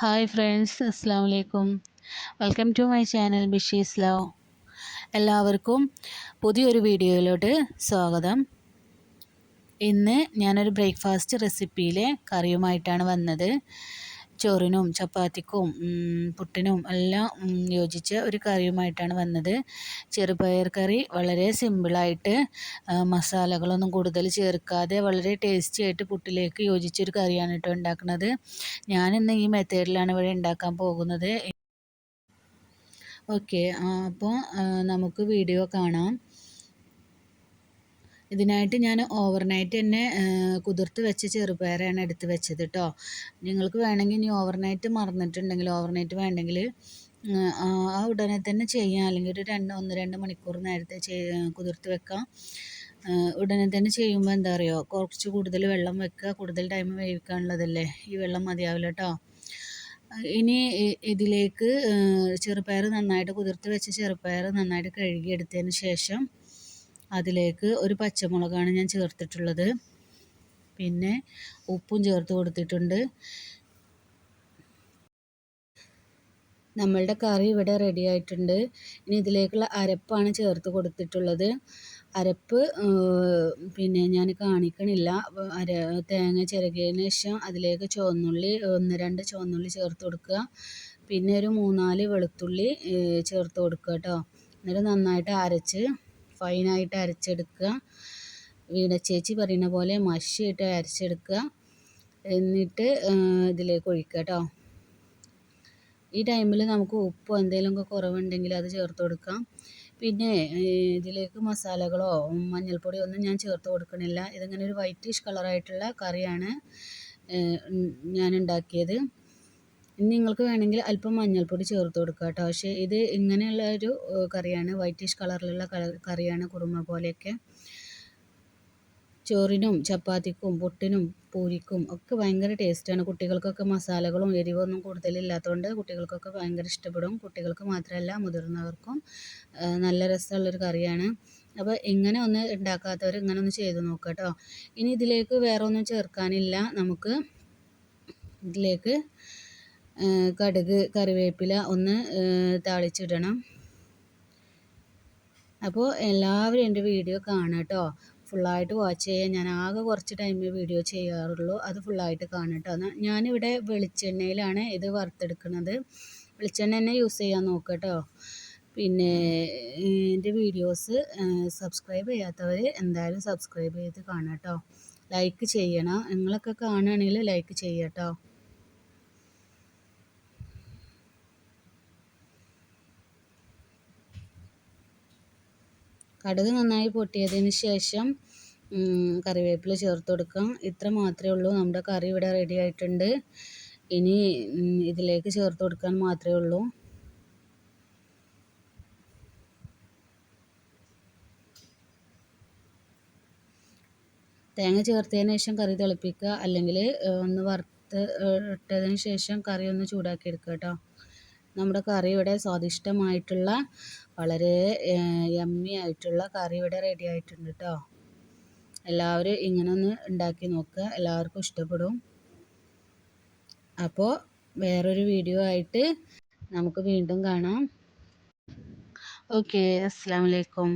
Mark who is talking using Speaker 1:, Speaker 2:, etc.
Speaker 1: Hi friends അസ്സാം വലൈക്കും welcome to my channel ബിഷീസ് ലവ് എല്ലാവർക്കും പുതിയൊരു വീഡിയോയിലോട്ട് സ്വാഗതം. ഇന്ന് ഞാനൊരു ബ്രേക്ക്ഫാസ്റ്റ് റെസിപ്പിയിലെ കറിയുമായിട്ടാണ് വന്നത്. ചോറിനും ചപ്പാത്തിക്കും പുട്ടിനും എല്ലാം യോജിച്ച ഒരു കറിയുമായിട്ടാണ് വന്നത്. ചെറുപയർ കറി വളരെ സിമ്പിളായിട്ട് മസാലകളൊന്നും കൂടുതൽ ചേർക്കാതെ വളരെ ടേസ്റ്റി ആയിട്ട് പുട്ടിലേക്ക് യോജിച്ചൊരു കറിയാണ് കേട്ടോ ഉണ്ടാക്കുന്നത്. ഞാനിന്ന് ഈ മെത്തേഡിലാണ് ഇവിടെ ഉണ്ടാക്കാൻ പോകുന്നത്. ഓക്കെ അപ്പോൾ നമുക്ക് വീഡിയോ കാണാം. ഇതിനായിട്ട് ഞാൻ ഓവർനൈറ്റ് തന്നെ കുതിർത്ത് വെച്ച ചെറുപയറാണ് എടുത്ത് വെച്ചത് കേട്ടോ നിങ്ങൾക്ക് വേണമെങ്കിൽ ഇനി ഓവർനൈറ്റ് മറന്നിട്ടുണ്ടെങ്കിൽ ഓവർനൈറ്റ് വേണ്ടെങ്കിൽ ആ ഉടനെ തന്നെ ചെയ്യാം. അല്ലെങ്കിൽ ഒരു രണ്ട് ഒന്ന് രണ്ട് മണിക്കൂർ നേരത്തെ കുതിർത്ത് വെക്കാം. ഉടനെ തന്നെ ചെയ്യുമ്പോൾ എന്താ പറയുക കുറച്ച് കൂടുതൽ വെള്ളം വെക്കുക. കൂടുതൽ ടൈം വേവിക്കാനുള്ളതല്ലേ? ഈ വെള്ളം മതിയാവില്ല കേട്ടോ ഇനി ഇതിലേക്ക് ചെറുപയർ നന്നായിട്ട് കുതിർത്ത് വെച്ച ചെറുപയർ നന്നായിട്ട് കഴുകിയെടുത്തതിന് ശേഷം അതിലേക്ക് ഒരു പച്ചമുളകാണ് ഞാൻ ചേർത്തിട്ടുള്ളത്. പിന്നെ ഉപ്പും ചേർത്ത് കൊടുത്തിട്ടുണ്ട്. നമ്മളുടെ കറി ഇവിടെ റെഡി ആയിട്ടുണ്ട്. ഇനി ഇതിലേക്കുള്ള അരപ്പാണ് ചേർത്ത് കൊടുത്തിട്ടുള്ളത്. അരപ്പ് പിന്നെ ഞാൻ കാണിക്കണില്ല. അര തേങ്ങ ചിരകിയതിന് ശേഷം അതിലേക്ക് ചുവന്നുള്ളി ഒന്ന് രണ്ട് ചുവന്നുള്ളി ചേർത്ത് കൊടുക്കുക. പിന്നെ ഒരു മൂന്നാൽ വെളുത്തുള്ളി ചേർത്ത് കൊടുക്കുക കേട്ടോ. എന്നിട്ട് നന്നായിട്ട് അരച്ച് ഫൈനായിട്ട് അരച്ചെടുക്കുക. വീണ ചേച്ചി പറയുന്ന പോലെ മഷിയിട്ട് അരച്ചെടുക്കുക. എന്നിട്ട് ഇതിലേക്ക് ഒഴിക്കുക കേട്ടോ ഈ ടൈമിൽ നമുക്ക് ഉപ്പോ എന്തെങ്കിലുമൊക്കെ കുറവുണ്ടെങ്കിൽ അത് ചേർത്ത് കൊടുക്കാം. പിന്നെ ഇതിലേക്ക് മസാലകളോ മഞ്ഞൾപ്പൊടിയോ ഒന്നും ഞാൻ ചേർത്ത് കൊടുക്കണില്ല. ഇതിങ്ങനെ ഒരു വൈറ്റിഷ് കളറായിട്ടുള്ള കറിയാണ് ഞാൻ ഉണ്ടാക്കിയത്. ഇനി നിങ്ങൾക്ക് വേണമെങ്കിൽ അല്പം മഞ്ഞൾപ്പൊടി ചേർത്ത് കൊടുക്കുക കേട്ടോ. പക്ഷേ ഇത് ഇങ്ങനെയുള്ള ഒരു കറിയാണ്. വൈറ്റിഷ് കളറിലുള്ള കറിയാണ് കുറുമ പോലെയൊക്കെ. ചോറിനും ചപ്പാത്തിക്കും പൊട്ടിനും പൂരിക്കും ഒക്കെ ഭയങ്കര ടേസ്റ്റാണ് കുട്ടികൾക്കൊക്കെ മസാലകളും എരിവൊന്നും കൂടുതലില്ലാത്തതുകൊണ്ട് കുട്ടികൾക്കൊക്കെ ഭയങ്കര ഇഷ്ടപ്പെടും. കുട്ടികൾക്ക് മാത്രമല്ല മുതിർന്നവർക്കും നല്ല രസമുള്ളൊരു കറിയാണ്. അപ്പോൾ ഇങ്ങനെ ഒന്ന് ഉണ്ടാക്കാത്തവർ ഇങ്ങനെ ഒന്ന് ചെയ്ത് നോക്കുക കേട്ടോ. ഇനി ഇതിലേക്ക് വേറെ ഒന്നും ചേർക്കാനില്ല. നമുക്ക് ഇതിലേക്ക് കടുക് കറിവേപ്പില ഒന്ന് താളിച്ചിടണം. അപ്പോൾ എല്ലാവരും എന്റെ വീഡിയോ കാണാം കേട്ടോ. ഫുള്ളായിട്ട് വാച്ച് ചെയ്യാൻ ഞാൻ ആകെ കുറച്ച് ടൈമേ വീഡിയോ ചെയ്യാറുള്ളൂ. അത് ഫുള്ളായിട്ട് കാണാം കേട്ടോ. ഞാനിവിടെ വെളിച്ചെണ്ണയിലാണ് ഇത് വറുത്തെടുക്കുന്നത്. വെളിച്ചെണ്ണ തന്നെ യൂസ് ചെയ്യാൻ നോക്കുക കേട്ടോ. പിന്നെ എന്റെ വീഡിയോസ് സബ്സ്ക്രൈബ് ചെയ്യാത്തവർ എന്തായാലും സബ്സ്ക്രൈബ് ചെയ്ത് കാണാം കേട്ടോ. ലൈക്ക് ചെയ്യണം. നിങ്ങളൊക്കെ കാണുകയാണെങ്കിൽ ലൈക്ക് ചെയ്യാം കേട്ടോ. കടുക് നന്നായി പൊട്ടിയതിന് ശേഷം കറിവേപ്പില ചേർത്ത് കൊടുക്കാം. ഇത്ര മാത്രമേ ഉള്ളൂ. നമ്മുടെ കറി ഇവിടെ റെഡി ആയിട്ടുണ്ട്. ഇനി ഇതിലേക്ക് ചേർത്ത് കൊടുക്കാൻ മാത്രമേ ഉള്ളൂ. തേങ്ങ ചേർത്തതിന് ശേഷം കറി തിളപ്പിക്കുക. അല്ലെങ്കിൽ ഒന്ന് വറുത്ത് ഇട്ടതിന് ശേഷം കറി ഒന്ന് ചൂടാക്കി എടുക്കുക കേട്ടോ. നമ്മുടെ കറി ഇവിടെ സ്വാദിഷ്ടമായിട്ടുള്ള വളരെ യമ്മി ആയിട്ടുള്ള കറി ഇവിടെ റെഡി ആയിട്ടുണ്ട് കേട്ടോ എല്ലാവരും ഇങ്ങനെ ഒന്ന് ഉണ്ടാക്കി നോക്കുക എല്ലാവർക്കും ഇഷ്ടപ്പെടും. അപ്പോൾ വേറൊരു വീഡിയോ ആയിട്ട് നമുക്ക് വീണ്ടും കാണാം. ഓക്കെ അസ്സാം വലൈക്കും